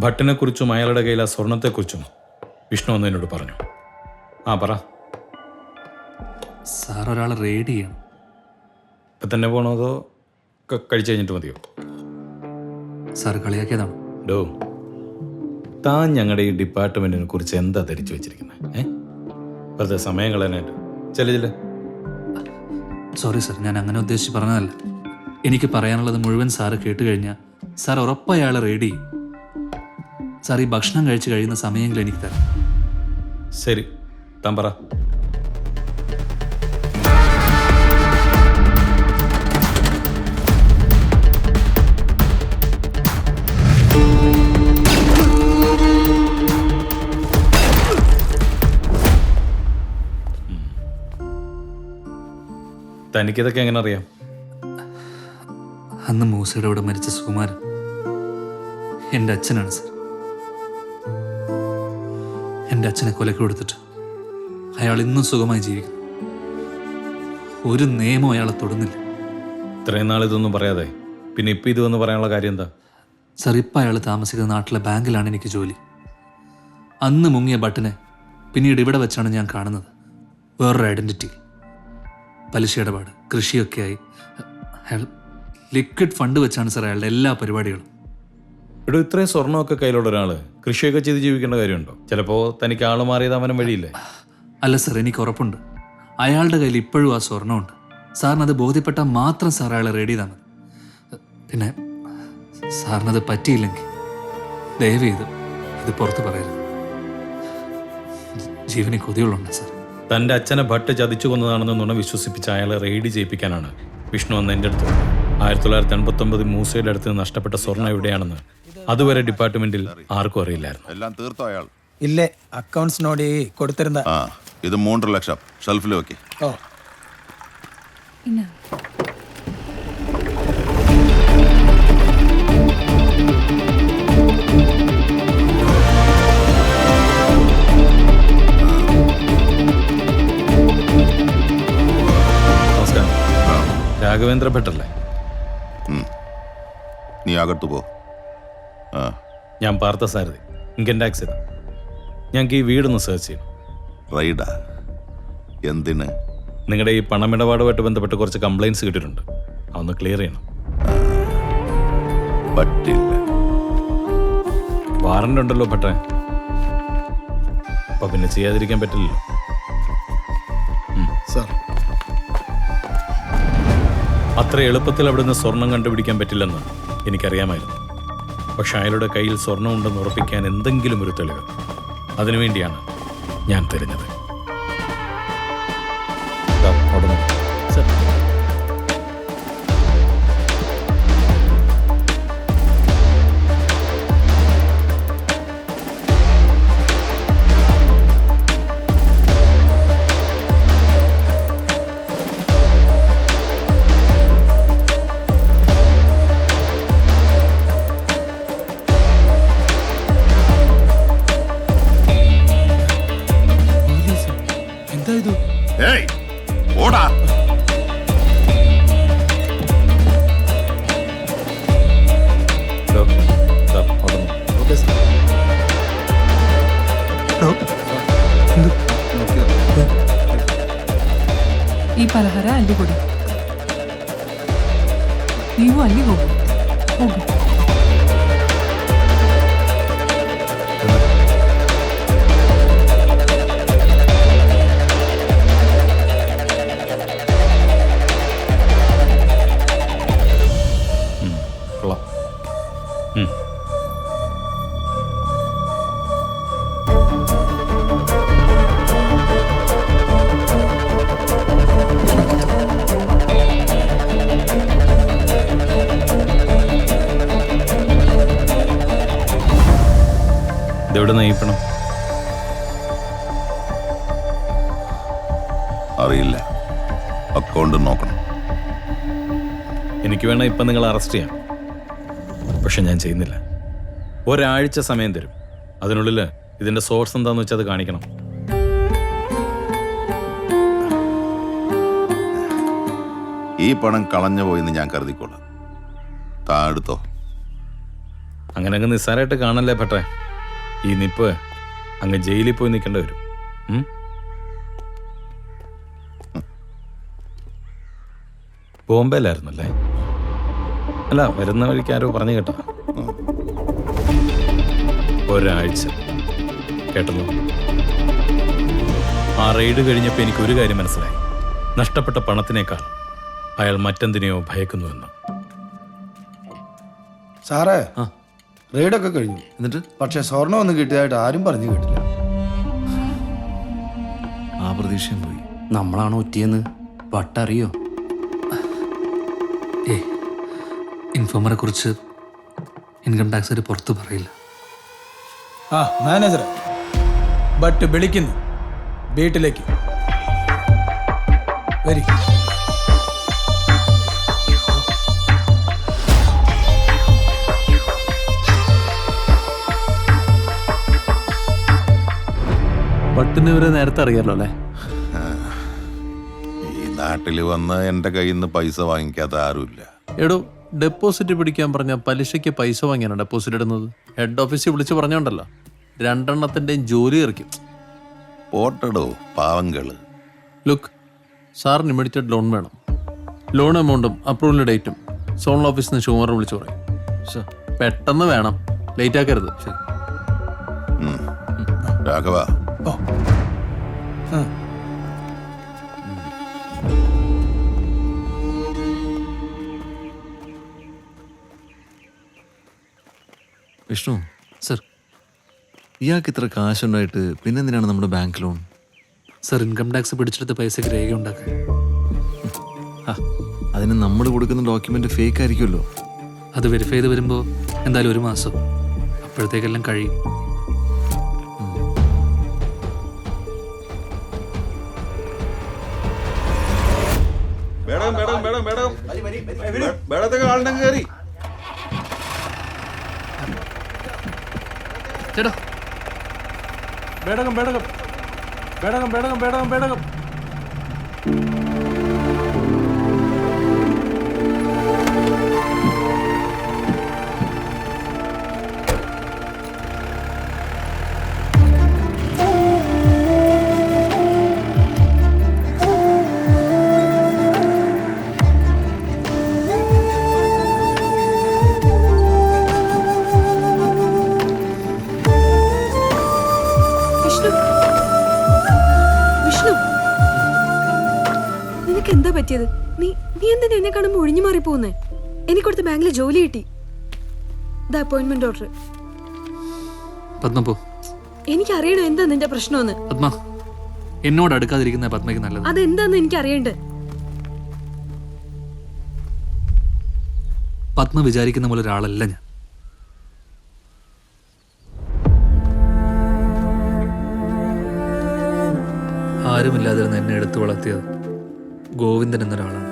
ഭട്ടിനെക്കുറിച്ചും അയാളുടെ കയ്യിലെ സ്വർണത്തെക്കുറിച്ചും വിഷ്ണു ഒന്ന് എന്നോട് പറഞ്ഞു. ആ പറ. സാർ ഒരാളെ റെയ്ഡ് ചെയ്യണം. ഇപ്പം തന്നെ പോകണോ അതോ കഴിച്ചു കഴിഞ്ഞിട്ട് മതിയോ? സാർ കളിയാക്കിയതാണ്. ഡോ താൻ ഞങ്ങളുടെ ഈ ഡിപ്പാർട്ട്മെന്റിനെ കുറിച്ച് എന്താ ധരിച്ചു വെച്ചിരിക്കുന്നത് ഏ? വെറുതെ സമയം കളയാനായിട്ട്. ചില ചില സോറി സാർ ഞാൻ അങ്ങനെ ഉദ്ദേശിച്ച് പറഞ്ഞതല്ല. എനിക്ക് പറയാനുള്ളത് മുഴുവൻ സാറ് കേട്ട് കഴിഞ്ഞാൽ സാർ ഉറപ്പായി റെഡി റെയ്ഡ് ചെയ്യും. സാർ ഈ ഭക്ഷണം കഴിച്ച് കഴിയുന്ന സമയമെങ്കിലും എനിക്ക് തരാം. ശരി. താൻ പറ. ഉം. തനിക്കിതൊക്കെ എങ്ങനെ അറിയാം? അന്ന് മൂസയുടെ അവിടെ മരിച്ച സുകുമാരൻ എന്റെ അച്ഛനാണ് സാർ. എന്റെ അച്ഛനെ കൊലക്ക് കൊടുത്തിട്ട് അയാൾ ഇന്നും സുഖമായി ജീവിക്കുന്നു. ഒരു നിയമം അയാളെ തൊടുന്നില്ല. ഇത്രയും നാൾ ഇതൊന്നും പറയാതെ പിന്നെ ഇപ്പം ഇത് വന്ന് പറയാനുള്ള കാര്യം എന്താ? സാർ ഇപ്പം അയാൾ താമസിക്കുന്ന നാട്ടിലെ ബാങ്കിലാണ് എനിക്ക് ജോലി. അന്ന് മുങ്ങിയ ബട്ടനെ പിന്നീട് ഇവിടെ വെച്ചാണ് ഞാൻ കാണുന്നത്. വേറൊരു ഐഡന്റിറ്റി പലിശ ഇടപാട് കൃഷിയൊക്കെയായി അയാൾ ലിക്വിഡ് ഫണ്ട് വെച്ചാണ് സാർ അയാളുടെ എല്ലാ പരിപാടികളും. ഇവിടെ ഇത്രയും സ്വർണമൊക്കെ കയ്യിലുള്ള ഒരാൾ കൃഷിയൊക്കെ ചെയ്ത് ജീവിക്കേണ്ട കാര്യമുണ്ടോ? ചിലപ്പോ തനിക്ക് ആൾ മാറിയത് അവനും വഴിയില്ലേ? അല്ല സാർ എനിക്ക് ഉറപ്പുണ്ട്. അയാളുടെ കയ്യിൽ ഇപ്പോഴും ആ സ്വർണമുണ്ട് സാറിന് അത് ബോധ്യപ്പെട്ടാൽ മാത്രം സാർ അയാളെ റെഡി ചെയ്താൽ മതി. പിന്നെ സാറിനത് പറ്റിയില്ലെങ്കിൽ ദയവ് ചെയ്ത് ഇത് പുറത്ത് പറയരുത്. ജീവന് കൊതിയുള്ളുണ്ട് സാർ. തന്റെ അച്ഛനെ ഭട്ട് ചതിച്ചു കൊന്നതാണെന്ന് നുണ വിശ്വസിപ്പിച്ച് അയാളെ റെയ്ഡ് ചെയ്യിപ്പിക്കാനാണ് വിഷ്ണു അന്ന് എന്റെ അടുത്ത്. ആയിരത്തി തൊള്ളായിരത്തി എൺപത്തി ഒമ്പത് മൂസയുടെ അടുത്ത് നഷ്ടപ്പെട്ട സ്വർണം എവിടെയാണെന്ന് അതുവരെ ഡിപ്പാർട്ട്മെന്റിൽ ആർക്കും അറിയില്ലായിരുന്നു. എല്ലാം തീർത്തോ അയാൾ. ഇല്ലേ അക്കൗണ്ട്സ് നോടി കൊടുത്തിരുന്ന. ആ ഇത് മൂന്നര ലക്ഷം. ഷെൽഫിൽ വെക്കി. ഓ. നമസ്കാരം. രാഘവേന്ദ്ര ഭട്ടല്ലേ നീ അകത്തു പോ. ഞാൻ പാർത്ഥ സാരഥി. ഇൻകം ടാക്സ് ഞങ്ങൾക്ക് ഈ വീടൊന്ന് സെർച്ച് ചെയ്യണം. റൈഡാ? എന്തിന്? നിങ്ങളുടെ ഈ പണമിടപാടുമായിട്ട് ബന്ധപ്പെട്ട് കുറച്ച് കംപ്ലൈന്റ്സ് കിട്ടിയിട്ടുണ്ട്. അതൊന്ന് ക്ലിയർ ചെയ്യണം. പറ്റില്ല. വാറണ്ട് ഉണ്ടല്ലോ ഭട്ടേ. അപ്പൊ പിന്നെ ചെയ്യാതിരിക്കാൻ പറ്റില്ലല്ലോ. സാർ. അത്ര എളുപ്പത്തിൽ അവിടുന്ന് സ്വർണം കണ്ടുപിടിക്കാൻ പറ്റില്ലെന്ന് എനിക്കറിയാമായിരുന്നു. പക്ഷെ അയാളുടെ കയ്യിൽ സ്വർണമുണ്ടെന്ന് ഉറപ്പിക്കാൻ എന്തെങ്കിലും ഒരു തെളിവ്. അതിനുവേണ്ടിയാണ് ഞാൻ തിരഞ്ഞത്. അല്ലിക്കൊടി. നീയും അല്ലി പോകും പോകും ഇതെവിടെ നയിപ്പണം? അറിയില്ല. അക്കൗണ്ട് നോക്കണം. എനിക്ക് വേണം ഇപ്പം നിങ്ങൾ അറസ്റ്റ് ചെയ്യാം. പക്ഷെ ഞാൻ ചെയ്യുന്നില്ല. ഒരാഴ്ച സമയം തരും. അതിനുള്ളിൽ ഇതിന്റെ സോഴ്സ് എന്താണെന്ന് വെച്ചാൽ അത് കാണിക്കണം. ഈ പണം കളഞ്ഞു പോയെന്ന് ഞാൻ കരുതിക്കോളാം. താ എടുത്തോ. അങ്ങനെ അങ്ങ് നിസ്സാരമായിട്ട് കാണല്ലേ പെട്ടെ ഈ നിപ്പ് അങ്ങ് ജയിലിൽ പോയി നിൽക്കേണ്ടി വരും? ബോംബെയിലായിരുന്നല്ലേ? അല്ല വരുന്ന വഴിക്ക് ആരോ പറഞ്ഞു കേട്ടോ. ഒരാഴ്ച. കേട്ടല്ലോ? ആ റെയ്ഡ് കഴിഞ്ഞപ്പോൾ എനിക്ക് ഒരു കാര്യം മനസ്സിലായി. നഷ്ടപ്പെട്ട പണത്തിനേക്കാൾ അയാൾ മറ്റെന്തിനെയോ ഭയക്കുന്നുവെന്ന് സാറേ റെയ്ഡൊക്കെ കഴിഞ്ഞു. എന്നിട്ട്? പക്ഷെ സ്വർണം ഒന്നും കിട്ടിയതായിട്ട് ആരും പറഞ്ഞു കേട്ടില്ല. ആ പ്രതീക്ഷയും പോയി നമ്മളാണോ ഒറ്റിയെന്ന്? വട്ടറിയോ? ഏ ഇൻഫോമറെ കുറിച്ച് ഇൻകം ടാക്സ് പുറത്ത് പറയില്ല. ആ മാനേജർ ബട്ട് വിളിക്കുന്നു. വീട്ടിലേക്ക്. വരി. പട്ടിന് ഇവരെ നേരത്തെ അറിയാലോ അല്ലേ? ഈ നാട്ടിൽ വന്ന് എന്റെ കയ്യിൽ നിന്ന് പൈസ വാങ്ങിക്കാത്ത ആരുമില്ല. എടോ ഡെപ്പോസിറ്റ് പിടിക്കാൻ പറഞ്ഞ പലിശയ്ക്ക് പൈസ വാങ്ങിയാണ് ഡെപ്പോസിറ്റ് ഇടുന്നത്? ഹെഡ് ഓഫീസിൽ വിളിച്ച് പറഞ്ഞോണ്ടല്ലോ. രണ്ടെണ്ണത്തിന്റെയും ജോലി ഇറക്കും പോട്ടടോ പാവങ്ങൾ ലുക്ക് സാറിന് ഇമ്മീഡിയറ്റ് ലോൺ വേണം. ലോൺ എമൗണ്ടും അപ്രൂവൽ ഡേറ്റും സോൺ ഓഫീസിൽ നിന്ന് ഷുമാർ വിളിച്ചു പറയും. പെട്ടെന്ന് വേണം. ലേറ്റ് ആക്കരുത്. ശരി. രാഘവ ഓ. ആ. വിഷ്ണു. സർ. ഇയാൾക്ക് ഇത്ര കാശുണ്ടായിട്ട് പിന്നെന്തിനാണ് നമ്മുടെ bank loan sir income tax പിടിച്ചെടുത്ത പൈസക്ക് രേഖ ഉണ്ടാക്കാൻ. ആ, അതിന് നമ്മൾ കൊടുക്കുന്ന ഡോക്യുമെന്റ് ഫേക്ക് ആയിരിക്കുമല്ലോ. അത് വെരിഫൈ ചെയ്ത് വരുമ്പോൾ എന്തായാലും ഒരു മാസം. അപ്പോഴത്തേക്കെല്ലാം കഴിയും. ബേടകം ബേടകം ബേടകം ബേടകം ബേടകം നിനക്ക് എന്താ പറ്റിയത്? നീ നീ എന്തിനാ എന്നെ കാണുമ്പോ ഒഴിഞ്ഞു മാറി പോകുന്നേ എനിക്ക് കൊടുത്ത ബാങ്കിൽ ജോലി കിട്ടി. ദ അപ്പോയിന്റ്മെന്റ് ഓർഡർ എനിക്ക് അറിയണോ എന്താ നിന്റെ പ്രശ്നമെന്ന്. പത്മ എന്നോട് അടുക്കാതിരിക്കുന്ന പത്മയ്ക്ക് നല്ലത്. അതെന്താന്ന് എനിക്ക് അറിയണ്ട പത്മ വിചാരിക്കുന്ന പോലെ ഒരാളല്ല ഞാൻ. ആരുമില്ലാതിരുന്ന് എന്നെ എടുത്തു വളർത്തിയത് ഗോവിന്ദൻ എന്നൊരാളാണ്.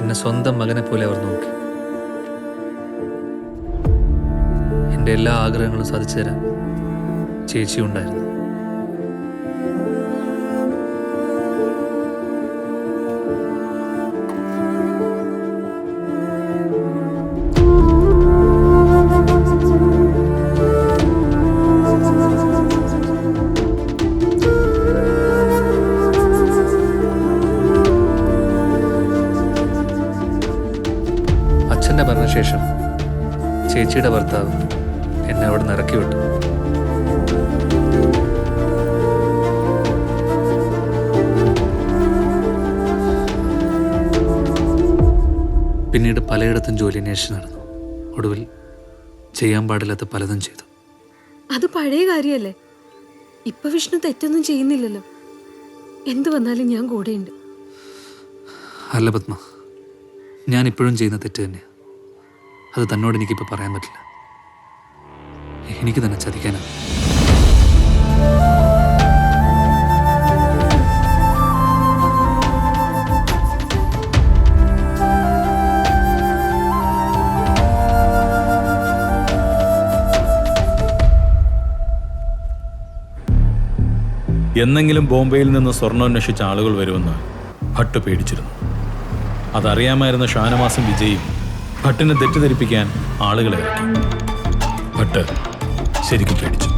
എന്നെ സ്വന്തം മകനെ പോലെ അവർ നോക്കി. എന്റെ എല്ലാ ആഗ്രഹങ്ങളും സാധിച്ചു തരാൻ ചേച്ചി പലയിടത്തും ജോലി അന്വേഷിച്ച് നടന്നു. ഒടുവിൽ ചെയ്യാൻ പാടില്ലാത്ത പലതും ചെയ്തു. അത് പഴയ കാര്യല്ലേ? ഇപ്പൊ വിഷ്ണു തെറ്റൊന്നും ചെയ്യുന്നില്ലല്ലോ. എന്ത് വന്നാലും ഞാൻ കൂടെയുണ്ട്. അല്ല പത്മ ഞാൻ ഇപ്പോഴും ചെയ്യുന്ന തെറ്റ് തന്നെയാണ് അത് തന്നോട് എനിക്കിപ്പോൾ പറയാൻ പറ്റില്ല. എനിക്ക് തന്നെ ചതിക്കാനാണ് എന്നെങ്കിലും ബോംബെയിൽ നിന്ന് സ്വർണോന്വേഷിച്ച ആളുകൾ വരുമെന്ന് ഭട്ട് പേടിച്ചിരുന്നു. അതറിയാമായിരുന്ന ഷാനവാസും വിജയും ഭട്ടിനെ തെറ്റിദ്ധരിപ്പിക്കാൻ ആളുകളെ ഭട്ട് ശരിക്കും പേടിച്ചു.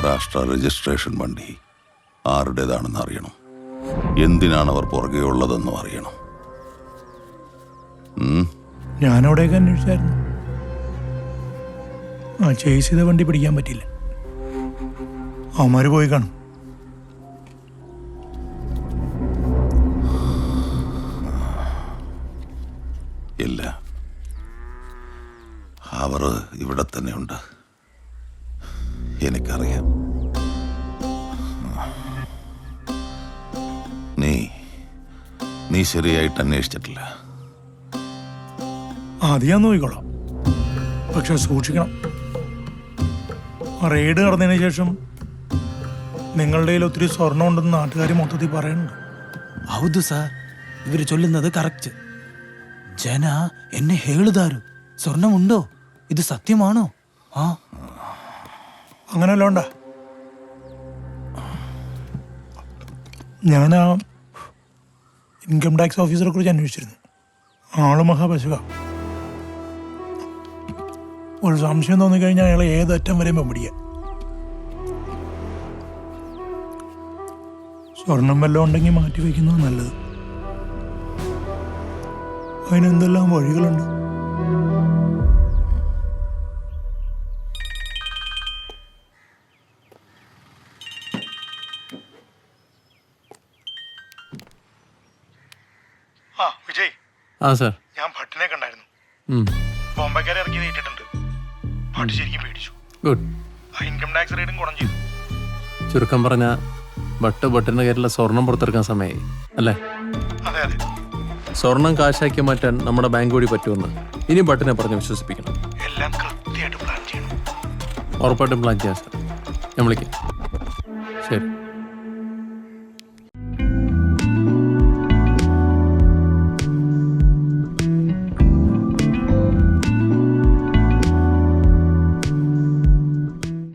മഹാരാഷ്ട്ര രജിസ്ട്രേഷൻ വണ്ടി ആരുടേതാണെന്ന് അറിയണം. എന്തിനാണ് അവർ പുറകെ ഉള്ളതെന്നും അറിയണം. ഞാനവിടെ ഞാനവിടെയൊക്കെ അന്വേഷിച്ചായിരുന്നു. ആ ചേസ് ചെയ്ത വണ്ടി പിടിക്കാൻ പറ്റില്ല അവന്മാര് പോയി കാണും. ഇല്ല. അവർ ഇവിടെ തന്നെയുണ്ട്. എനിക്കറിയാം. നീ നീ ശരിയായിട്ട് അന്വേഷിച്ചിട്ടില്ല. അത് നോയിക്കോളാം പക്ഷെ സൂക്ഷിക്കണം. റെയ്ഡ് നടന്നതിന് ശേഷം നിങ്ങളുടെ കയ്യിൽ ഒത്തിരി സ്വർണം ഉണ്ടെന്ന് നാട്ടുകാർ മൊത്തത്തിൽ പറയുന്നുണ്ട്. ಹೌದು സാർ ഇവർ ചൊല്ലുന്നത് കറക്റ്റ് ജന എന്നെ ഹേളുതാരു സ്വർണമുണ്ടോ ഇത് സത്യമാണോ? ആ അങ്ങനെ ഉണ്ട ഞാൻ ആ ഇൻകം ടാക്സ് ഓഫീസറെ കുറിച്ച് അന്വേഷിച്ചിരുന്നു. ആൾ മഹാപശുക ഒരു സംശയം തോന്നിക്കഴിഞ്ഞാൽ അയാളെ ഏതറ്റം വരെയും പിടിക്കുക സ്വർണം വല്ലതും ഉണ്ടെങ്കിൽ മാറ്റി വയ്ക്കുന്നത് നല്ലത്. അതിനെന്തെല്ലാം വഴികളുണ്ട്? ആ സാർ. ഞാൻ ഭട്ടിനെ കണ്ടായിരുന്നു. ബോംബെക്കാരെ ഇറക്കി നീട്ടിട്ടുണ്ട് ഭട്ട് ശരിക്കും പേടിച്ചു. ഗുഡ്. ആ ഇൻകം ടാക്സ് റേറ്റും കുറഞ്ഞു ചുരുക്കം പറഞ്ഞ ബട്ട് ഭട്ടിന്റെ കയ്യിലുള്ള സ്വർണം പുറത്തെടുക്കാൻ സമയമായി അല്ലേ? അതെ അതെ. സ്വർണം കാശാക്കി മാറ്റാൻ നമ്മുടെ ബാങ്ക് വഴി പറ്റുമെന്ന് ഇനി ബട്ടിനെ പറഞ്ഞ് വിശ്വസിപ്പിക്കണം. എല്ലാം കൃത്യമായിട്ട് പ്ലാൻ ചെയ്യണം. ഉറപ്പായിട്ടും പ്ലാൻ ചെയ്യാം സാർ. ഞാൻ വിളിക്കാം.